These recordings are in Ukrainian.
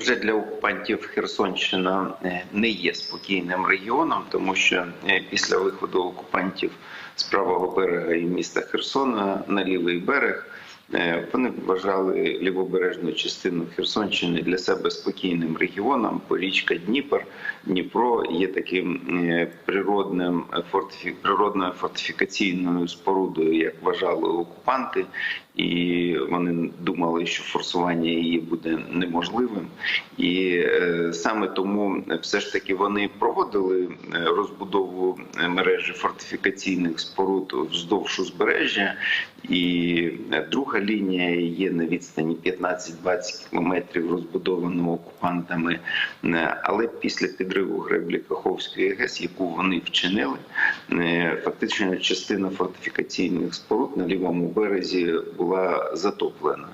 вже для окупантів Херсонщина е, не є спокійним регіоном, тому що е, після виходу окупантів з правого берега і міста Херсона на лівий берег. Е, Вони вважали лівобережну частину Херсонщини для себе спокійним регіоном, бо річка Дніпр, Дніпро є таким е, природним природною фортифікаційною спорудою, як вважали окупанти, і вони думали, що форсування її буде неможливим. І е, саме тому все ж таки вони проводили розбудову мережі фортифікаційних споруд вздовж узбережжя. І друга лінія є на відстані 15-20 кілометрів, розбудованого окупантами. Е, Але після підриву греблі Каховської ГЕС, яку вони вчинили, е, фактично частина фортифікаційних споруд на лівому березі була затоплена.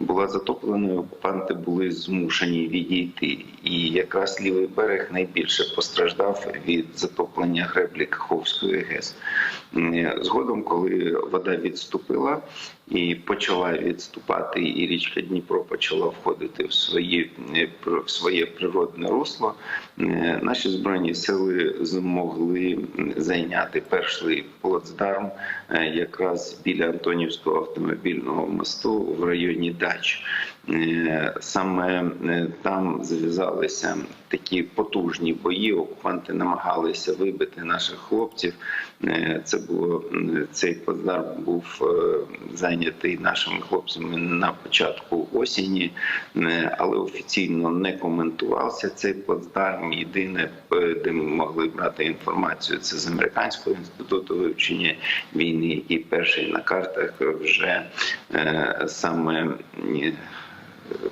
Була затоплена, окупанти були змушені відійти. І якраз лівий берег найбільше постраждав від затоплення греблі Каховської ГЕС. Згодом, коли вода відступила і почала відступати, і річка Дніпро почала входити в свої е, в своє природне русло, е, наші збройні сили змогли зайняти перший плацдарм е, якраз біля Антонівського автомобільного мосту в районі Дач. Е, Саме е, там зав'язалися такі потужні бої. Окупанти намагалися вибити наших хлопців. Е, Це було цей плацдарм був зайнятий нашими хлопцями на початку осені, але офіційно не коментувався цей плацдарм. Єдине, де ми могли брати інформацію, це з американського інституту вивчення війни, який перший на картах вже саме.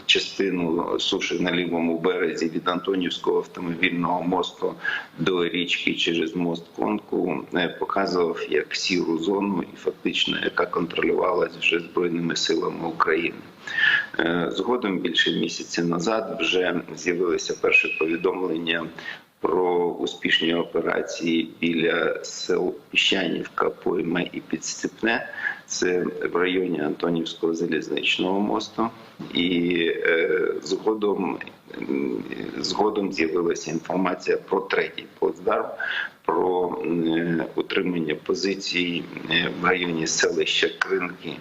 Частину суші на лівому березі від Антонівського автомобільного мосту до річки через мост Конку е, показував як сіру зону, і фактично яка контролювалась вже збройними силами України. Е, Згодом більше місяця назад вже з'явилися перші повідомлення про успішні операції біля сел Піщанівка, Пойма і Підстепне. Це в районі Антонівського залізничного мосту, і е, згодом згодом з'явилася інформація про третій плацдарм, про е, утримання позицій е, в районі селища Кринки.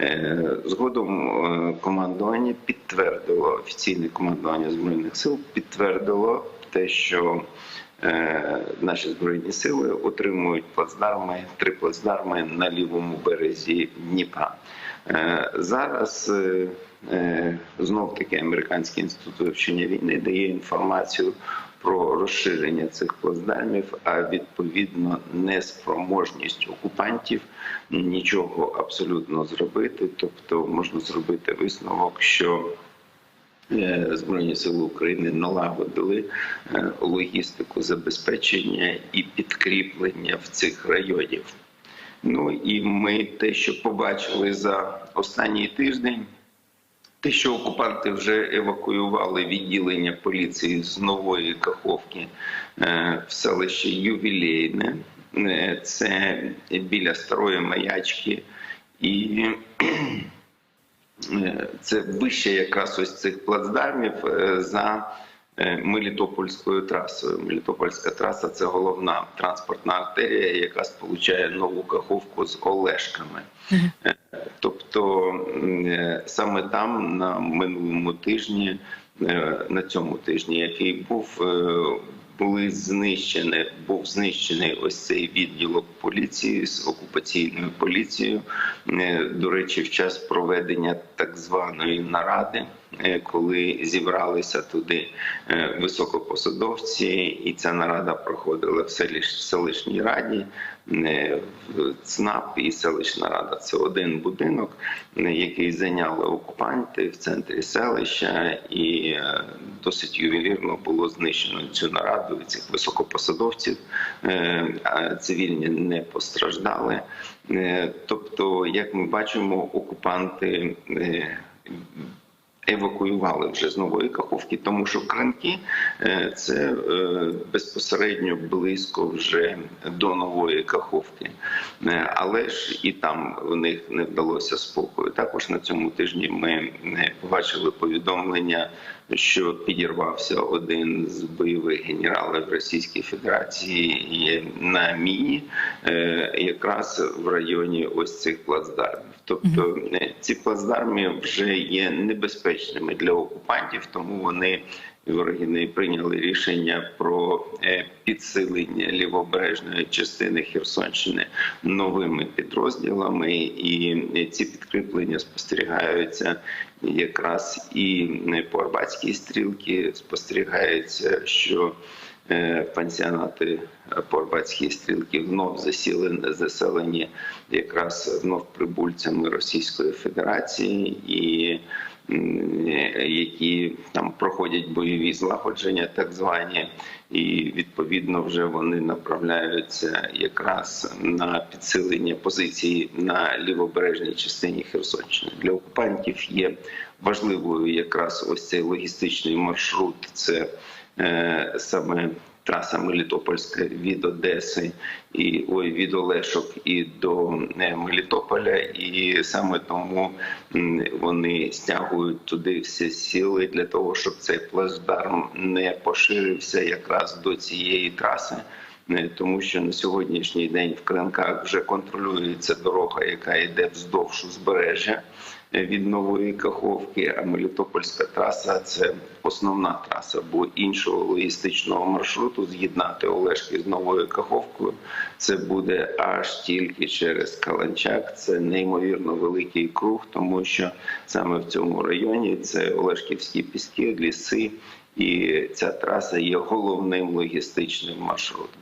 Е, Згодом е, командування підтвердило офіційне командування збройних сил підтвердило те, що е, наші збройні сили отримують плацдарми, три плацдарми на лівому березі Дніпра. Е, Зараз знов таки американський інститут вивчення війни дає інформацію про розширення цих плацдармів, а відповідно неспроможність окупантів нічого абсолютно зробити. Тобто можна зробити висновок, що е, Збройні сили України налагодили е, логістику забезпечення і підкріплення в цих районів. Ну і ми те, що побачили за останній тиждень. Те, що окупанти вже евакуювали відділення поліції з нової Каховки е, в селище Ювілейне, Е, це біля старої маячки, і е, це вище якраз ось цих плацдармів е, за е, Мелітопольською трасою. Мелітопольська траса це головна транспортна артерія, яка сполучає нову Каховку з Олешками. Е, Тобто е, саме там на минулому тижні, е, на цьому тижні, який був, е, були знищені, був знищений ось цей відділок поліції з окупаційною поліцією. Е, До речі, в час проведення так званої наради, коли зібралися туди е, високопосадовці, і ця нарада проходила в селищ- селищній раді. е, ЦНАП і селищна рада це один будинок, е, який зайняли окупанти в центрі селища, і е, досить ювелірно було знищено цю нараду і цих високопосадовців. Е, Цивільні не постраждали. Е, Тобто, як ми бачимо, окупанти. Евакуювали вже з нової каховки, тому що кринки е, це е, безпосередньо близько вже до нової каховки, Е, але ж і там в них не вдалося спокою. Також на цьому тижні ми побачили повідомлення, що підірвався один з бойових генералів Російської Федерації на міні, якраз в районі ось цих плацдармів. Тобто е, ці плацдарми вже є небезпечними для окупантів, тому вони вороги не прийняли рішення про е, підсилення лівобережної частини Херсонщини новими підрозділами, і ці підкріплення спостерігаються якраз і по Арбатській стрілці. Спостерігається, що е, пансіонати по Арбатській стрілці знов засіли заселені якраз знов прибульцями Російської Федерації і які там проходять бойові злагодження, так звані, і відповідно вже вони направляються якраз на підсилення позиції на лівобережній частині Херсонщини. Для окупантів є важливою якраз ось цей логістичний маршрут. Це е, саме траса Мелітопольська від Одеси і ой від Олешок і до е, Мелітополя, і саме тому вони стягують туди всі сили для того, щоб цей плацдарм не поширився якраз до цієї траси. Е, тому що на сьогоднішній день в Кринках вже контролюється дорога, яка йде вздовж узбережжя від нової каховки. А Мелітопольська траса це основна траса, бо іншого логістичного маршруту з'єднати Олешки з новою каховкою. Це буде аж тільки через Каланчак. Це неймовірно великий круг, тому що саме в цьому районі це Олешківські піски, ліси, і ця траса є головним логістичним маршрутом.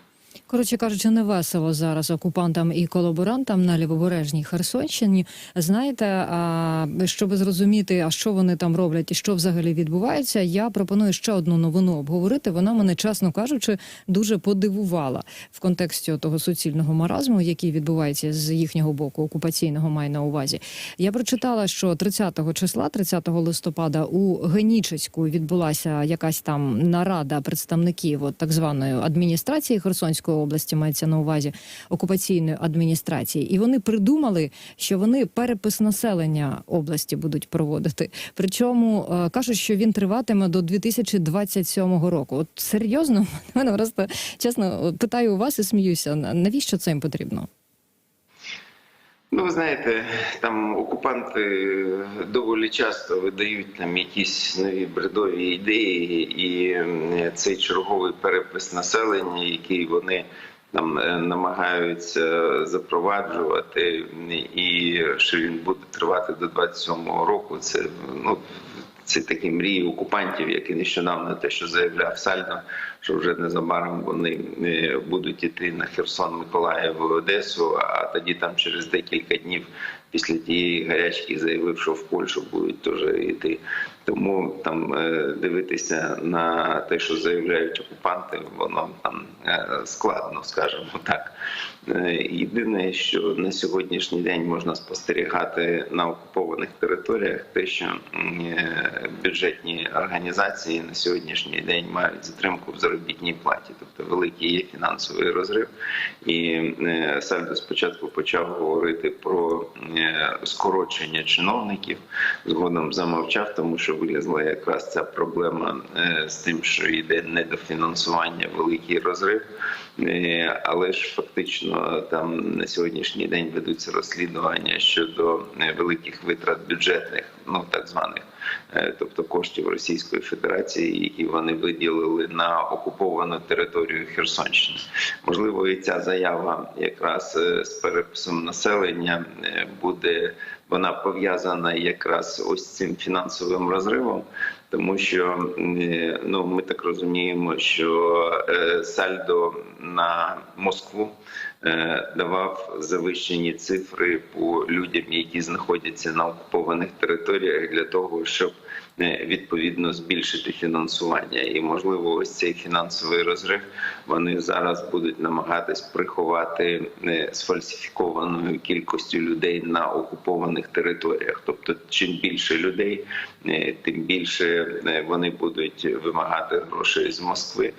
Коротше кажучи, не весело зараз окупантам і колаборантам на лівобережній Херсонщині. Знаєте, а щоб зрозуміти, а що вони там роблять і що взагалі відбувається, я пропоную ще одну новину обговорити. Вона мене, чесно кажучи, дуже подивувала в контексті того суцільного маразму, який відбувається з їхнього боку, окупаційного маю на увазі. Я прочитала, що 30 числа, 30 листопада, у Генічеську відбулася якась там нарада представників от, так званої адміністрації Херсонської області мається на увазі окупаційної адміністрації, і вони придумали, що вони перепис населення області будуть проводити. Причому е, кажуть, що він триватиме до 2027 року. От серйозно, мене просто чесно питаю у вас і сміюся. Навіщо це їм потрібно? Ну, ви знаєте, там окупанти доволі часто видають там якісь нові бредові ідеї, і цей черговий перепис населення, який вони там е, намагаються запроваджувати, і що він буде тривати до 27-го року. Це ну це такі мрії окупантів, які нещодавно те, що заявляв Сальдо, що вже незабаром вони е, будуть іти на Херсон, Миколаїв, Одесу. А тоді там через декілька днів після тієї гарячки заявив, що в Польщу будуть теж йти. Тому там е, дивитися на те, що заявляють окупанти, воно там е, складно, скажімо так. Єдине, що на сьогоднішній день можна спостерігати на окупованих територіях, те, що бюджетні організації на сьогоднішній день мають затримку в заробітній платі, тобто великий є фінансовий розрив. І Сальдо спочатку почав говорити про скорочення чиновників, згодом замовчав, тому що вилізла якраз ця проблема з тим, що йде недофінансування, великий розрив. Але ж фактично там на сьогоднішній день ведуться розслідування щодо великих витрат бюджетних, ну так званих, тобто коштів Російської Федерації, які вони виділили на окуповану територію Херсонщини. Можливо, і ця заява якраз з переписом населення буде вона пов'язана якраз ось цим фінансовим розривом. Тому що ну ми так розуміємо, що сальдо на Москву давав завищені цифри по людям, які знаходяться на окупованих територіях, для того, щоб е, відповідно збільшити фінансування. І можливо, ось цей фінансовий розрив вони зараз будуть намагатись приховати е, сфальсифікованою кількістю людей на окупованих територіях. Тобто, чим більше людей, е, тим більше е, вони будуть вимагати грошей з Москви.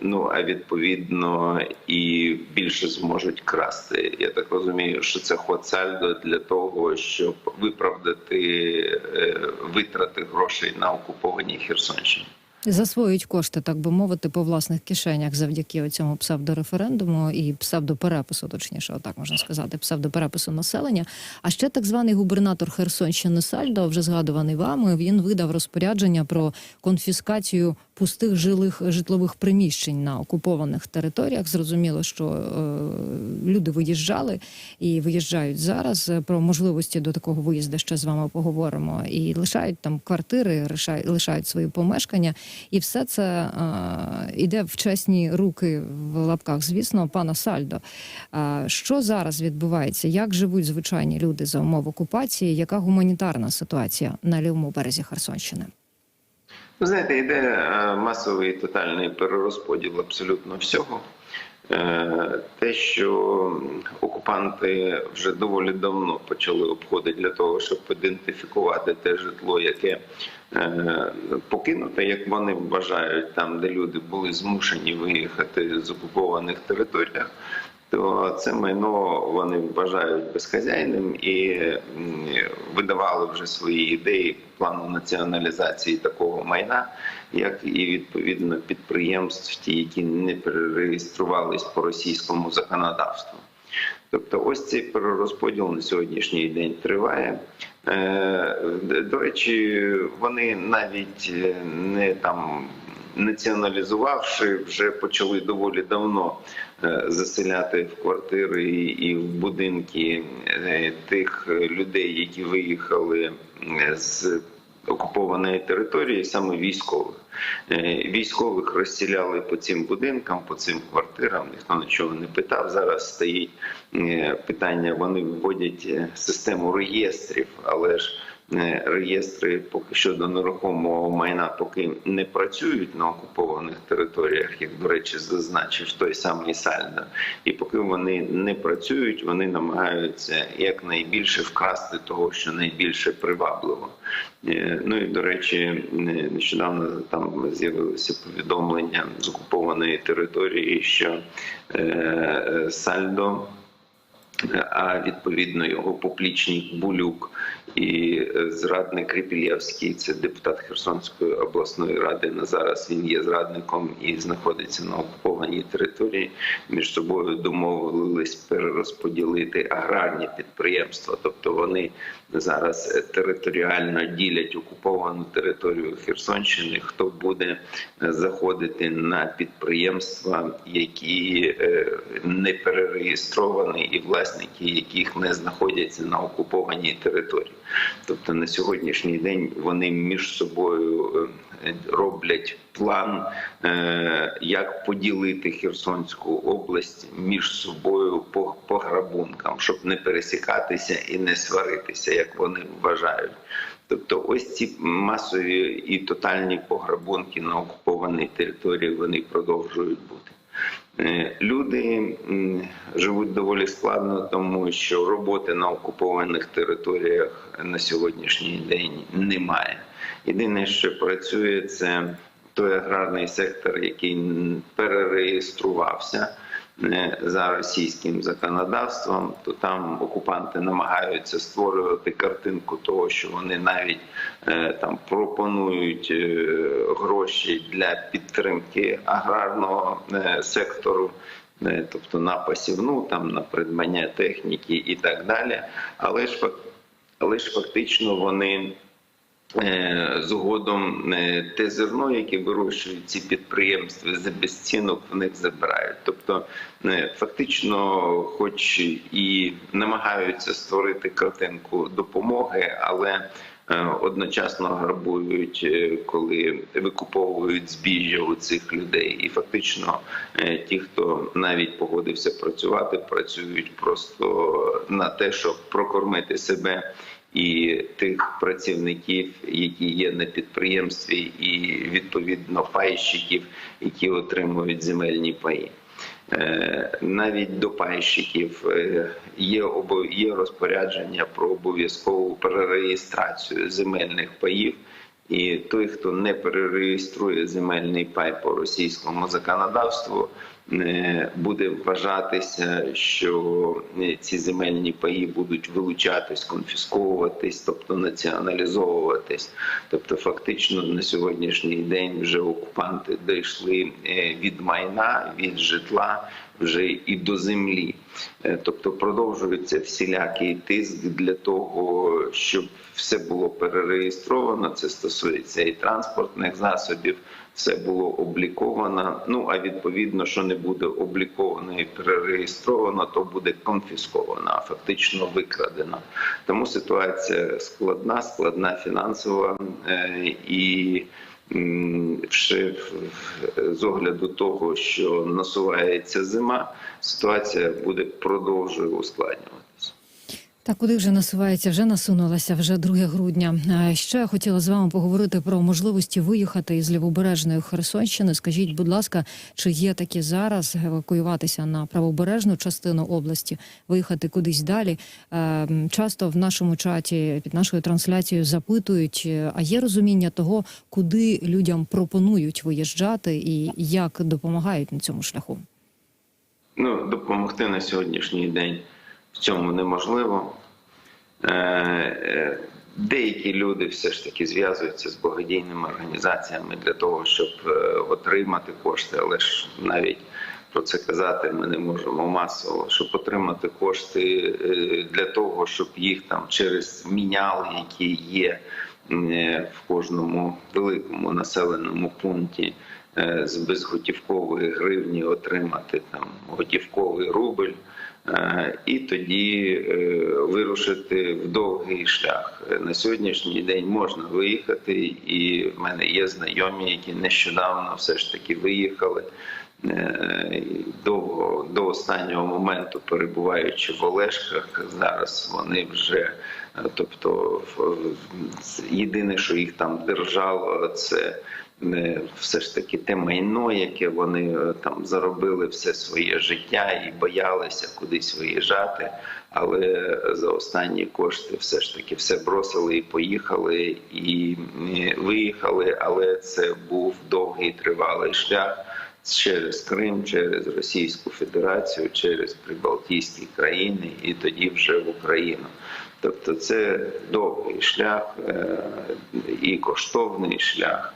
Ну а відповідно і більше зможуть красти. Я так розумію, що це ход сальдо для того, щоб виправдати е, витрати грошей на окупованій Херсонщині. Засвоюють кошти, так би мовити, по власних кишенях завдяки цьому псевдореферендуму і псевдоперепису, точніше, отак можна сказати, псевдоперепису населення. А ще так званий губернатор Херсонщини Сальдо, вже згадуваний вами, він видав розпорядження про конфіскацію пустих жилих житлових приміщень на окупованих територіях. Зрозуміло, що е, люди виїжджали і виїжджають зараз. Про можливості до такого виїзду ще з вами поговоримо. І лишають там квартири, лишають, свої помешкання. І все це е, іде в чесні руки в лапках, звісно, пана Сальдо. Е, що зараз відбувається? Як живуть звичайні люди за умов окупації? Яка гуманітарна ситуація на лівому березі Херсонщини? Ви знаєте, йде е, масовий тотальний перерозподіл абсолютно всього. Е, Те, що окупанти вже доволі давно почали обходити для того, щоб ідентифікувати те житло, яке е, покинуте, як вони вважають, там, де люди були змушені виїхати з окупованих територіях, то це майно вони вважають безхазяйним і видавали вже свої ідеї плану націоналізації такого майна, як і відповідно підприємств, ті, які не перереєструвались по російському законодавству. Тобто, ось цей перерозподіл на сьогоднішній день триває. Е, До речі, вони навіть е, не там націоналізувавши, вже почали доволі давно е, заселяти в квартири і в будинки е, тих людей, які виїхали е, з окупованої території, саме військових. Військових розсіляли по цим будинкам, по цим квартирам. Ніхто нічого не питав. Зараз стоїть питання. Вони вводять систему реєстрів, але ж реєстри поки щодо нерухомого майна поки не працюють на окупованих територіях, як до речі, зазначив той самий Сальдо. І поки вони не працюють, вони намагаються якнайбільше вкрасти того, що найбільше привабливо. Е, Ну і до речі, нещодавно там з'явилося повідомлення з окупованої території, що е, Сальдо, е, а відповідно його поплічник Булюк і е, зрадник Ріпілєвський, це депутат Херсонської обласної ради. На зараз він є зрадником і знаходиться на окупованій території. Між собою домовились перерозподілити аграрні підприємства, тобто вони зараз е, територіально ділять окуповану територію Херсонщини. Хто буде е, заходити на підприємства, які не перереєстровані, і власники яких не знаходяться на окупованій території. Тобто на сьогоднішній день вони між собою е, роблять план, е, як поділити Херсонську область між собою по, по грабункам, щоб не пересікатися і не сваритися, як вони вважають. Тобто, ось ці масові і тотальні пограбунки на окупованій території вони продовжують бути. Е, Люди живуть доволі складно, тому що роботи на окупованих територіях на сьогоднішній день немає. Єдине, що працює, це той аграрний сектор, який перереєструвався за російським законодавством, то там окупанти намагаються створювати картинку того, що вони навіть е, там пропонують е, гроші для підтримки аграрного е, сектору. Тобто на пасівну, там на придбання техніки і так далі, але ж але ж фактично вони згодом е, те зерно, яке вирощують ці підприємства за безцінок, в них забирають. Тобто, е, фактично, хоч і намагаються створити картинку допомоги, але е, одночасно грабують, е, коли викуповують збіжжя у цих людей, і фактично е, ті, хто навіть погодився працювати, працюють просто на те, щоб прокормити себе і тих працівників, які є на підприємстві, і відповідно пайщиків, які отримують земельні паї. Е, Навіть до пайщиків е, є є розпорядження про обов'язкову перереєстрацію земельних паїв. І той, хто не перереєструє земельний пай по російському законодавству, буде вважатися, що е, ці земельні паї будуть вилучатись, конфісковуватись, тобто націоналізовуватись. Тобто, фактично на сьогоднішній день вже окупанти дійшли е, від майна, від житла вже і до землі. Е, Тобто продовжується всілякий тиск для того, щоб все було перереєстровано. Це стосується і транспортних засобів. Все було обліковано. Ну а відповідно, що не буде обліковано і перереєстровано, то буде конфісковано, а фактично викрадено. Тому ситуація складна, складна фінансова е, і. Ще з огляду того, що насувається зима, ситуація буде продовжує ускладнюватися. Так, куди вже насувається, вже насунулася, вже 2 грудня. Ще я хотіла з вами поговорити про можливості виїхати із лівобережної Херсонщини. Скажіть, будь ласка, чи є такі зараз евакуюватися на правобережну частину області, виїхати кудись далі? Е, Часто в нашому чаті під нашою трансляцією запитують, е, а є розуміння того, куди людям пропонують виїжджати і як допомагають на цьому шляху? Ну, допомогти на сьогоднішній день в цьому неможливо. Е, е, Деякі люди все ж таки зв'язуються з благодійними організаціями для того, щоб е, отримати кошти, але ж навіть про це казати ми не можемо масово, щоб отримати кошти для того, щоб їх там через міняли, які є в кожному великому населеному пункті з безготівкової гривні отримати там готівковий рубль. Е, І тоді е, вирушити в довгий шлях. На сьогоднішній день можна виїхати, і в мене є знайомі, які нещодавно все ж таки виїхали. Е, Довго до останнього моменту перебуваючи в Олешках, зараз вони вже, тобто, єдине, що їх там держало, це все ж таки те майно, яке вони е, там заробили все своє життя і боялися кудись виїжджати. Але за останні кошти все ж таки все бросили і поїхали, і виїхали. Але це був довгий тривалий шлях через Крим, через Російську Федерацію, через Прибалтійські країни і тоді вже в Україну. Тобто це довгий шлях е, і коштовний шлях.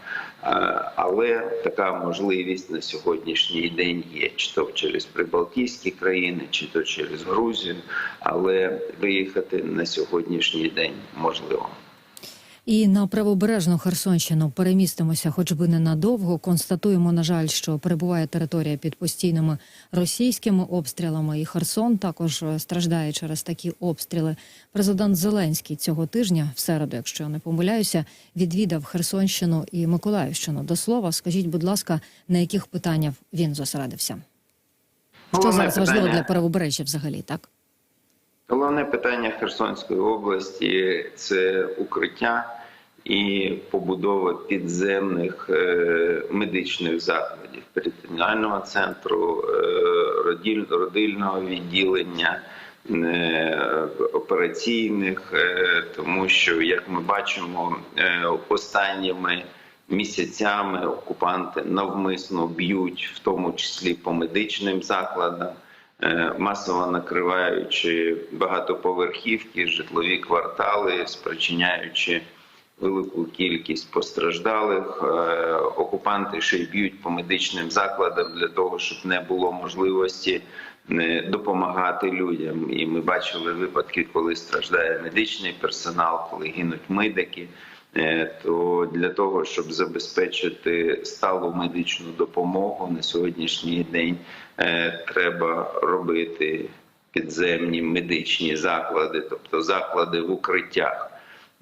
Але така можливість на сьогоднішній день є, чи то через Прибалтійські країни, чи то через Грузію, але виїхати на сьогоднішній день можливо. І на правобережну Херсонщину перемістимося, хоч би ненадовго. Констатуємо, на жаль, що перебуває територія під постійними російськими обстрілами, і Херсон також е, страждає через такі обстріли. Президент Зеленський цього тижня, в середу, якщо я не помиляюся, відвідав Херсонщину і Миколаївщину. До слова, скажіть, будь ласка, на яких питаннях він зосередився? Що зараз важливо для правобережжя взагалі, так? Головне питання Херсонської області це укриття і побудова підземних е, медичних закладів, перитонеального центру, е, родильного відділення. е, Операційних, тому що як ми бачимо останніми місяцями окупанти навмисно б'ють, в тому числі по медичним закладам, масово накриваючи багатоповерхівки, житлові квартали, спричиняючи велику кількість постраждалих. Е, Окупанти ще й б'ють по медичним закладам для того, щоб не було можливості е, допомагати людям. І ми бачили випадки, коли страждає медичний персонал, коли гинуть медики. Е, То для того, щоб забезпечити сталу медичну допомогу на сьогоднішній день, треба робити підземні медичні заклади, тобто заклади в укриттях.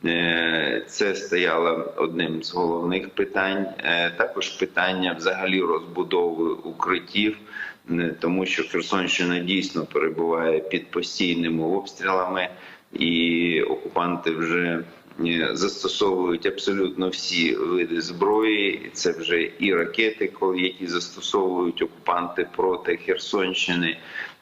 Е, Це стояло одним з головних питань. Е, Також питання взагалі розбудови укриттів, тому що Херсонщина дійсно перебуває під постійними обстрілами. і окупанти вже застосовують абсолютно всі види зброї. Це вже і ракети, які застосовують окупанти проти Херсонщини.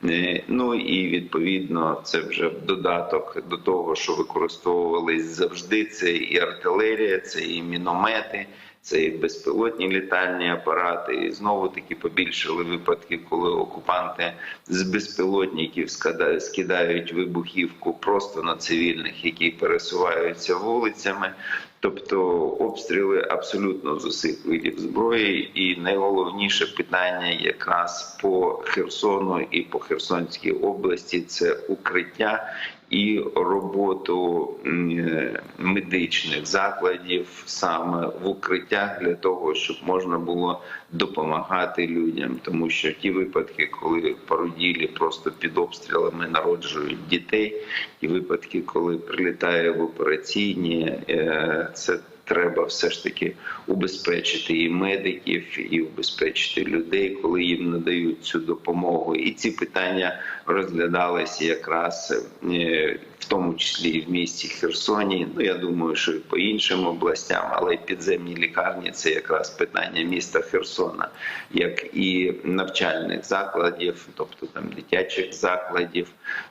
Е, Ну і відповідно це вже додаток до того, що використовувались завжди. Це і артилерія, це і міномети. Це і безпілотні літальні апарати, і знову таки побільшили випадки, коли окупанти з безпілотників скидають вибухівку просто на цивільних, які пересуваються вулицями. Тобто обстріли абсолютно з усіх видів зброї, і найголовніше питання якраз по Херсону і по Херсонській області це укриття і роботу е, медичних закладів саме в укриттях для того, щоб можна було допомагати людям, тому що ті випадки, коли породілі просто під обстрілами народжують дітей, і випадки, коли прилітає в операційні, е, це треба все ж таки убезпечити і медиків, і убезпечити людей, коли їм надають цю допомогу. І ці питання розглядалися якраз е, в тому числі і в місті Херсоні. Ну я думаю, що і по іншим областям, але й підземні лікарні це якраз питання міста Херсона, як і навчальних закладів, тобто там дитячих закладів.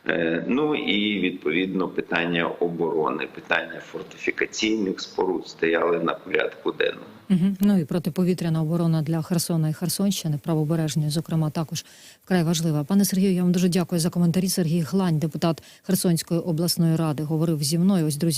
Е, Ну і відповідно питання оборони, питання фортифікаційних споруд стояли на порядку денному. Угу. Ну і протиповітряна оборона для Херсона і Херсонщини, правобережної, зокрема, також вкрай важлива. Пане Сергію, я вам дуже дякую за коментарі. Сергій Глань, депутат Херсонської обласної ради, говорив зі мною. Ось друзі.